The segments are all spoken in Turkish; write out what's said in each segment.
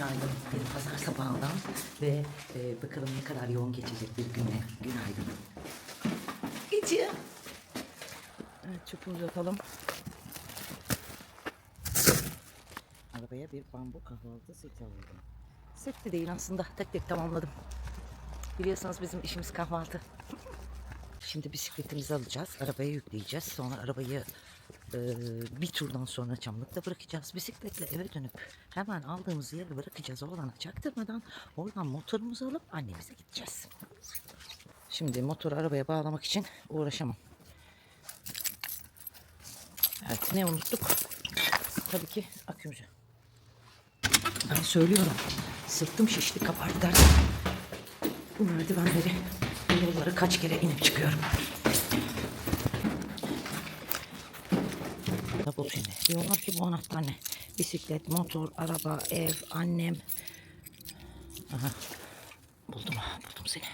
Günaydın. Bir pazar sabahından ve e, bakalım ne kadar yoğun geçecek bir güne. Günaydın. Gece. Evet çöpümüzü atalım. Arabaya bir bambu kahvaltı seti aldım. Set de değil aslında. Tek tek tamamladım. Biliyorsunuz bizim işimiz kahvaltı. Şimdi bisikletimizi alacağız. Arabaya yükleyeceğiz. Sonra arabayı e, bir turdan sonra çamlıkta bırakacağız. Bisikletle eve dönüp hemen aldığımız yere bırakacağız. Oğlana çaktırmadan oradan motorumuzu alıp annemize gideceğiz. Şimdi motoru arabaya bağlamak için uğraşamam. Evet ne unuttuk? Tabii ki akümüzü. Ben söylüyorum. Sırtım şişti kabardı derken bu merdivenleri, bu yolları kaç kere inip çıkıyorum. Bul şimdi. Diyorlar ki bu anahtar ne? Bisiklet, motor, araba, ev, annem. Aha. Buldum, buldum seni.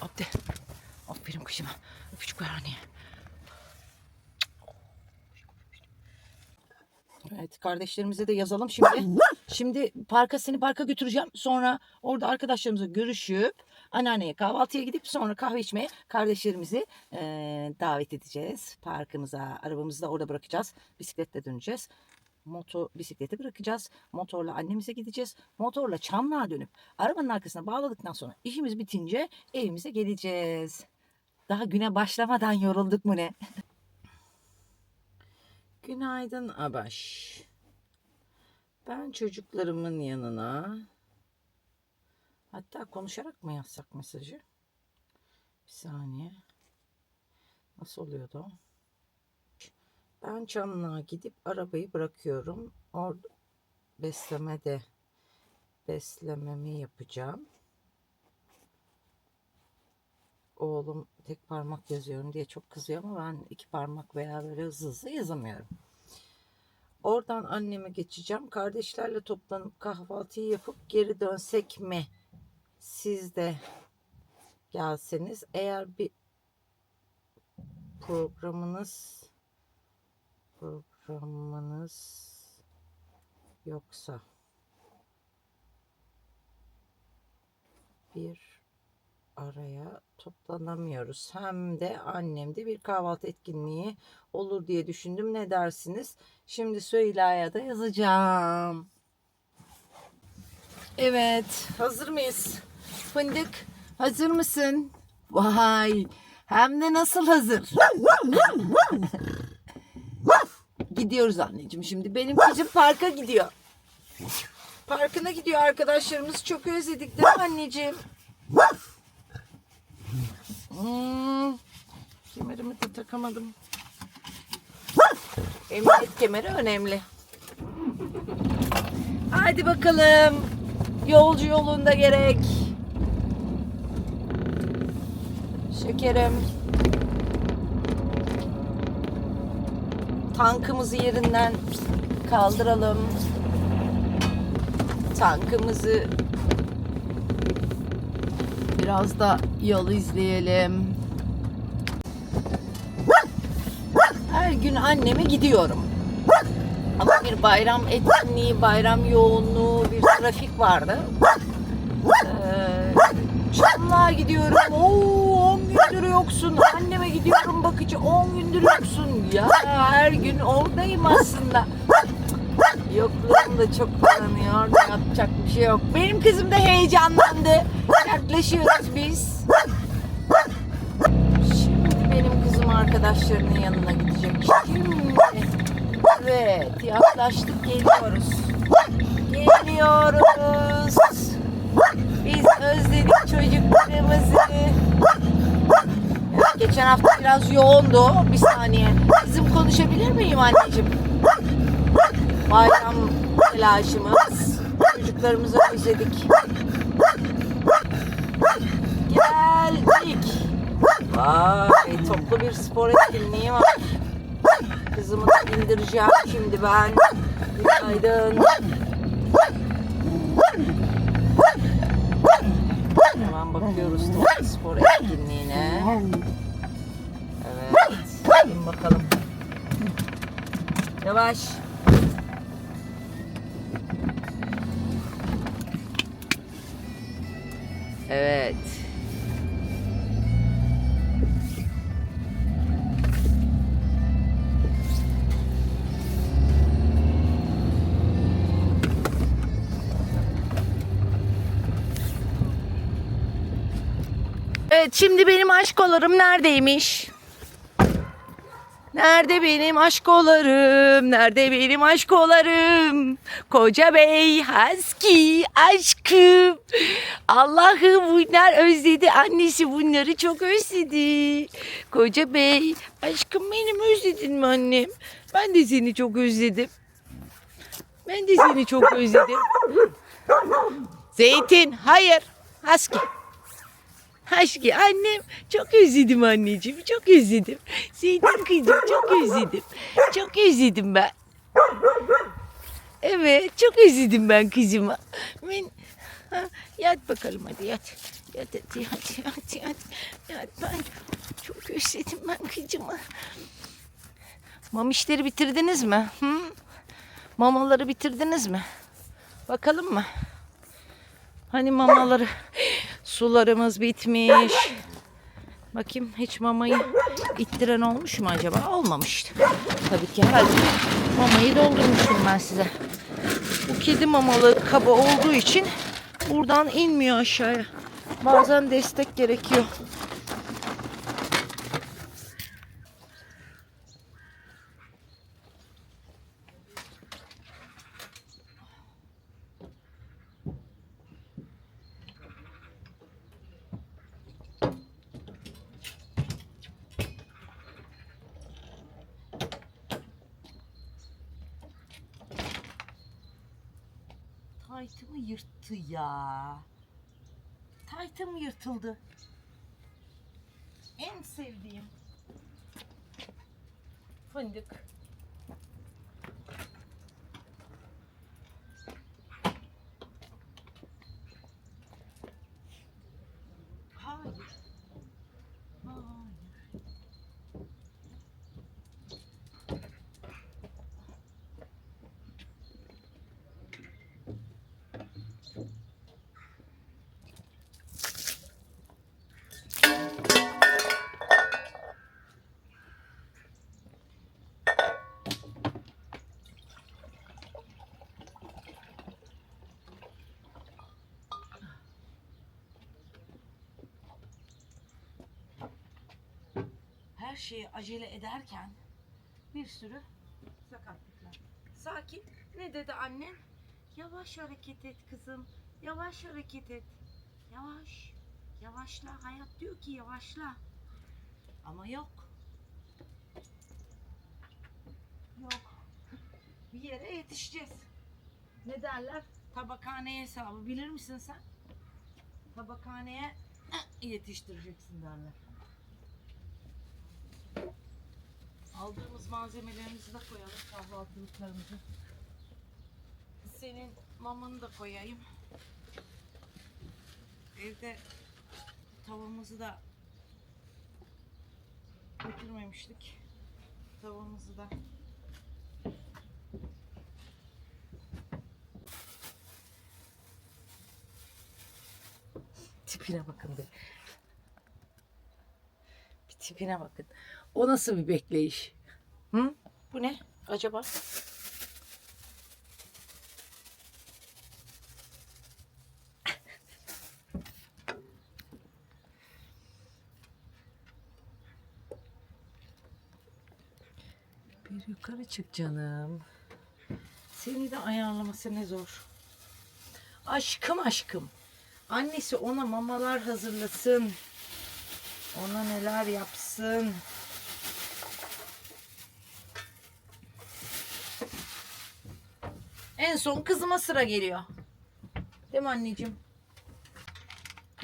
Abdi. Aferin kuşuma. Öpücük ver anneye. Evet kardeşlerimize de yazalım şimdi. Şimdi parka seni parka götüreceğim. Sonra orada arkadaşlarımızla görüşüp anneanneye kahvaltıya gidip sonra kahve içmeye kardeşlerimizi eee, davet edeceğiz. Parkımıza arabamızı da orada bırakacağız. Bisikletle döneceğiz. Motor bisikleti bırakacağız. Motorla annemize gideceğiz. Motorla Çamlığa dönüp arabanın arkasına bağladıktan sonra işimiz bitince evimize geleceğiz. Daha güne başlamadan yorulduk mu ne? Günaydın Abaş. Ben çocuklarımın yanına hatta konuşarak mı yazsak mesajı? Bir saniye. Nasıl oluyordu? Ben Çamlığa gidip arabayı bırakıyorum. Orada besleme de beslememi yapacağım. Oğlum tek parmak yazıyorum diye çok kızıyor ama ben iki parmak veya böyle hızlı hızlı yazamıyorum. Oradan anneme geçeceğim. Kardeşlerle toplanıp kahvaltıyı yapıp geri dönsek mi? Siz de gelseniz eğer bir programınız programınız yoksa bir araya toplanamıyoruz. Hem de annemde bir kahvaltı etkinliği olur diye düşündüm. Ne dersiniz? Şimdi Süheyla'ya da yazacağım. Evet, hazır mıyız? Fındık, hazır mısın? Vay, hem de nasıl hazır? Gidiyoruz anneciğim şimdi. Benim kızım parka gidiyor. Parkına gidiyor arkadaşlarımız. Çok özledik değil mi anneciğim? Kemerimi de takamadım. Emniyet kemeri önemli. Hadi bakalım. Yolcu yolunda gerek. Şekerim. Tankımızı yerinden kaldıralım. Tankımızı biraz da yol izleyelim. Her gün anneme gidiyorum. Ama bir bayram etkinliği, bayram yoğunluğu, bir trafik vardı. Ee, gidiyorum. Oo 10 gündür yoksun. Anneme gidiyorum bakıcı 10 gündür yoksun. Ya her gün oradayım aslında. Yokluğum da çok tanıyor. Yapacak bir şey yok. Benim kızım da heyecanlandı. Yaklaşıyoruz biz. Şimdi benim kızım arkadaşlarının yanına. Evet yaklaştık geliyoruz. Geliyoruz. Biz özledik çocuklarımızı. Evet, geçen hafta biraz yoğundu. Bir saniye. Kızım konuşabilir miyim anneciğim? Bayram telaşımız. Çocuklarımızı özledik. Geldik. Vay toplu bir spor etkinliği var kızımı da bindireceğim şimdi ben. Günaydın. Hemen bakıyoruz Tufan Spor etkinliğine. Evet. Gelin bakalım. Yavaş. Şimdi benim aşkolarım neredeymiş? Nerede benim aşkolarım? Nerede benim aşkolarım? Koca bey Husky aşkım. Allah'ım bunlar özledi. Annesi bunları çok özledi. Koca bey aşkım benim özledin mi annem? Ben de seni çok özledim. Ben de seni çok özledim. Zeytin hayır. Husky. Aşkı annem çok özledim anneciğim çok özledim. Zeytin kızım çok özledim. Çok özledim ben. Evet çok özledim ben kızımı. Ben... Ha, yat bakalım hadi yat. Yat hadi yat yat yat. Yat ben çok özledim ben kızımı. Mamişleri bitirdiniz mi? Hı? Mamaları bitirdiniz mi? Bakalım mı? Hani mamaları sularımız bitmiş. Bakayım hiç mamayı ittiren olmuş mu acaba? Olmamıştı. Tabii ki herhalde mamayı doldurmuştum ben size. Bu kedi mamalı kaba olduğu için buradan inmiyor aşağıya. Bazen destek gerekiyor. Yırttı ya. Taytım yırtıldı. En sevdiğim. Fındık. Şeyi acele ederken bir sürü sakatlıklar. Sakin. Ne dedi annen? Yavaş hareket et kızım. Yavaş hareket et. Yavaş. Yavaşla. Hayat diyor ki yavaşla. Ama yok. Yok. Bir yere yetişeceğiz. Ne derler? Tabakhane hesabı bilir misin sen? Tabakhaneye yetiştireceksin derler. Aldığımız malzemelerimizi de koyalım kahvaltılıklarımızı. Senin mamanı da koyayım. Evde tavamızı da götürmemiştik. Tavamızı da Tipine bakın be. Bir tipine bakın. O nasıl bir bekleyiş? Hı? Bu ne acaba? Bir yukarı çık canım. Seni de ayarlaması ne zor. Aşkım aşkım. Annesi ona mamalar hazırlasın. Ona neler yapsın. En son kızıma sıra geliyor. Değil mi anneciğim?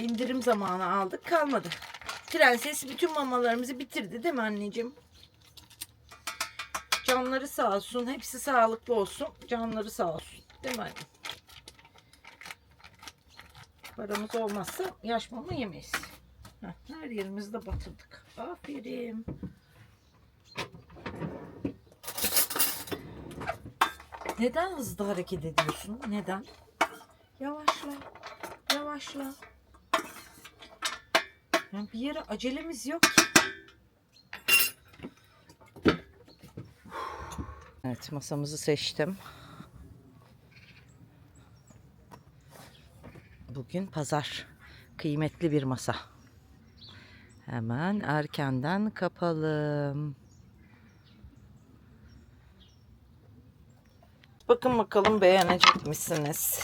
İndirim zamanı aldık kalmadı. Prenses bütün mamalarımızı bitirdi değil mi anneciğim? Canları sağ olsun. Hepsi sağlıklı olsun. Canları sağ olsun. Değil mi anne? Paramız olmazsa yaş mama yemeyiz. Heh, her yerimizde batırdık. Aferin. Neden hızlı hareket ediyorsun? Neden? Yavaşla. Yavaşla. Ya bir yere acelemiz yok ki. Evet masamızı seçtim. Bugün pazar. Kıymetli bir masa. Hemen erkenden kapalım. Bakın bakalım beğenecek misiniz?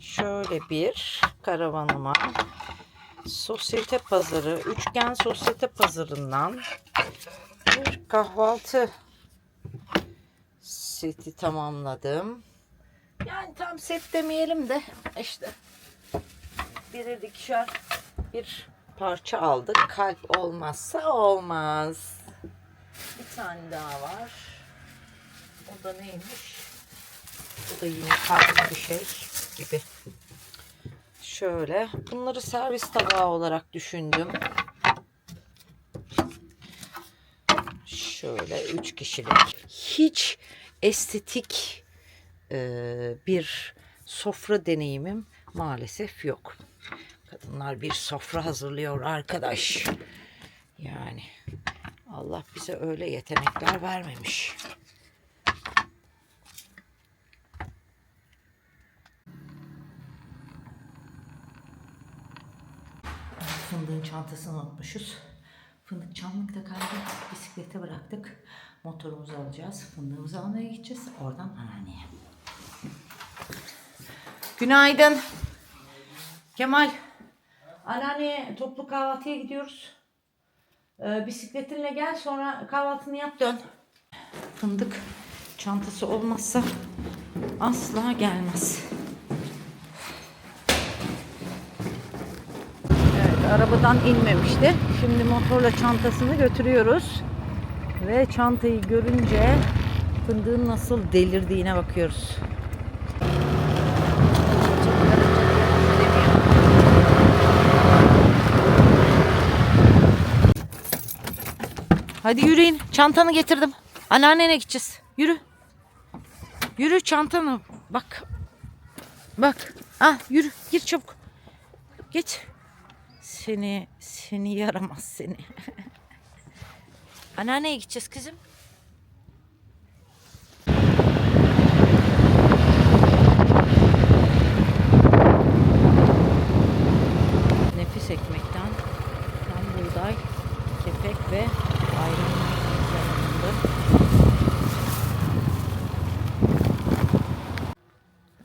Şöyle bir karavanıma sosyete pazarı, üçgen sosyete pazarından bir kahvaltı seti tamamladım. Yani tam set demeyelim de işte birer ikişer bir parça aldık. Kalp olmazsa olmaz. Bir tane daha var. O da neymiş? Da yine farklı bir şey gibi. Şöyle. Bunları servis tabağı olarak düşündüm. Şöyle üç kişilik. Hiç estetik e, bir sofra deneyimim maalesef yok. Kadınlar bir sofra hazırlıyor arkadaş. Yani Allah bize öyle yetenekler vermemiş. Fındığın çantasını unutmuşuz. Fındık çamlıkta kaldı. Bisiklete bıraktık. Motorumuzu alacağız. Fındığımızı almaya gideceğiz. Oradan anneanneye. Günaydın. Kemal. Anneanneye toplu kahvaltıya gidiyoruz. Ee, bisikletinle gel sonra kahvaltını yap dön. Fındık çantası olmazsa asla gelmez. Evet, arabadan inmemişti. Şimdi motorla çantasını götürüyoruz. Ve çantayı görünce fındığın nasıl delirdiğine bakıyoruz. Hadi yürüyün. Çantanı getirdim. Anneannene gideceğiz. Yürü. Yürü çantanı. Bak. Bak. Ah yürü. Gir çabuk. Geç. Seni, seni yaramaz seni. Anneanneye gideceğiz kızım. Nefis ekmekten tam buğday, kepek ve ayran yanında.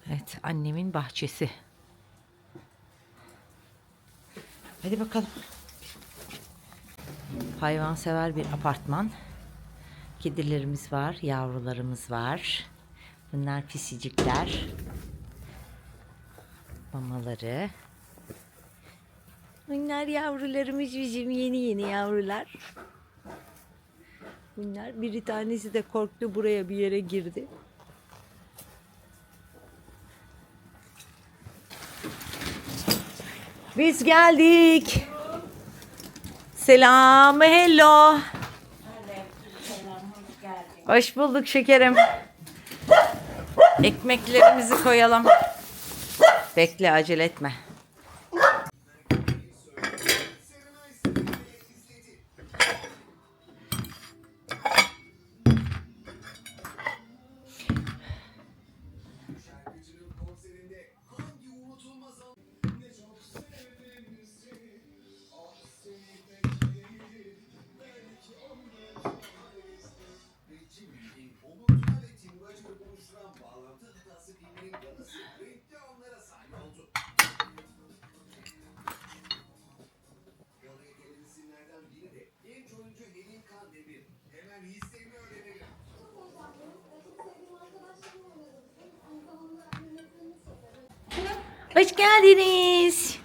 Evet, annemin bahçesi. Hadi bakalım. Hayvansever bir apartman. Kedilerimiz var, yavrularımız var. Bunlar pisicikler. Mamaları. Bunlar yavrularımız bizim yeni yeni yavrular. Bunlar bir tanesi de korktu buraya bir yere girdi. Biz geldik. Selam, hello. Hoş bulduk şekerim. Ekmeklerimizi koyalım. Bekle, acele etme. Hoş geldiniz.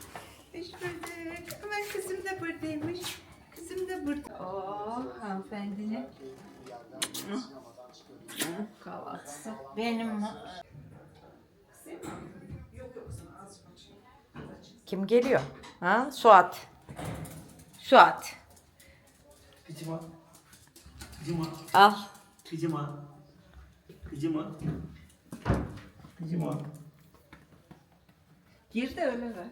Hoş bulduk. Ama kızım da buradaymış. Kızım da burada. Oo, hanımefendinin Hı. Hı, kahvaltısı. Benim Kim geliyor? Ha? Suat. Suat. Kızıma. Kızıma. Al. Kızıma. Kıcı mı? Gir de öyle ver.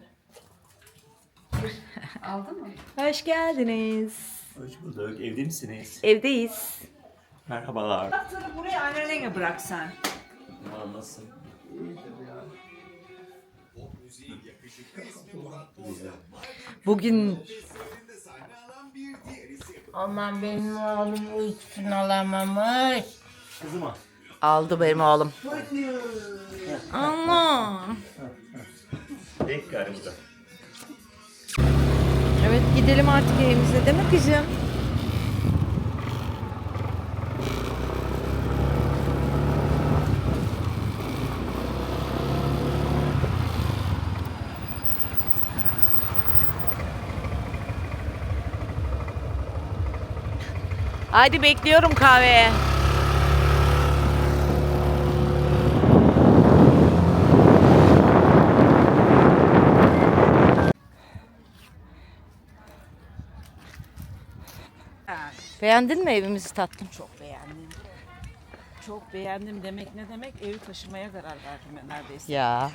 Gir. Aldın mı? Hoş geldiniz. Hoş bulduk. Evde misiniz? Evdeyiz. Merhabalar. Anahtarı buraya annene bırak sen. Ya nasılsın? Bugün Aman benim oğlum uykusunu alamamış. Kızıma. Aldı benim oğlum. Ama. Denk gari bu da. Evet gidelim artık evimize değil mi kızım? Hadi bekliyorum kahveye. Beğendin mi evimizi tatlım? Çok beğendim. Çok beğendim demek ne demek? Evi taşımaya karar verdim ben neredeyse. Ya.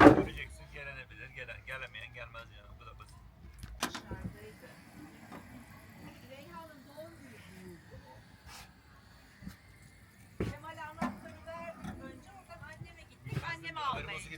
Göreceksin gelenebilir, gelen, gelemeyen gelmez ya. Bu da basit. Kemal anahtarı verdim. Önce oradan anneme gittik. Anneme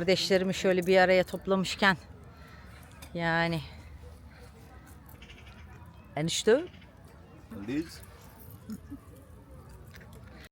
Kardeşlerimi şöyle bir araya toplamışken yani enişte Öyleyiz.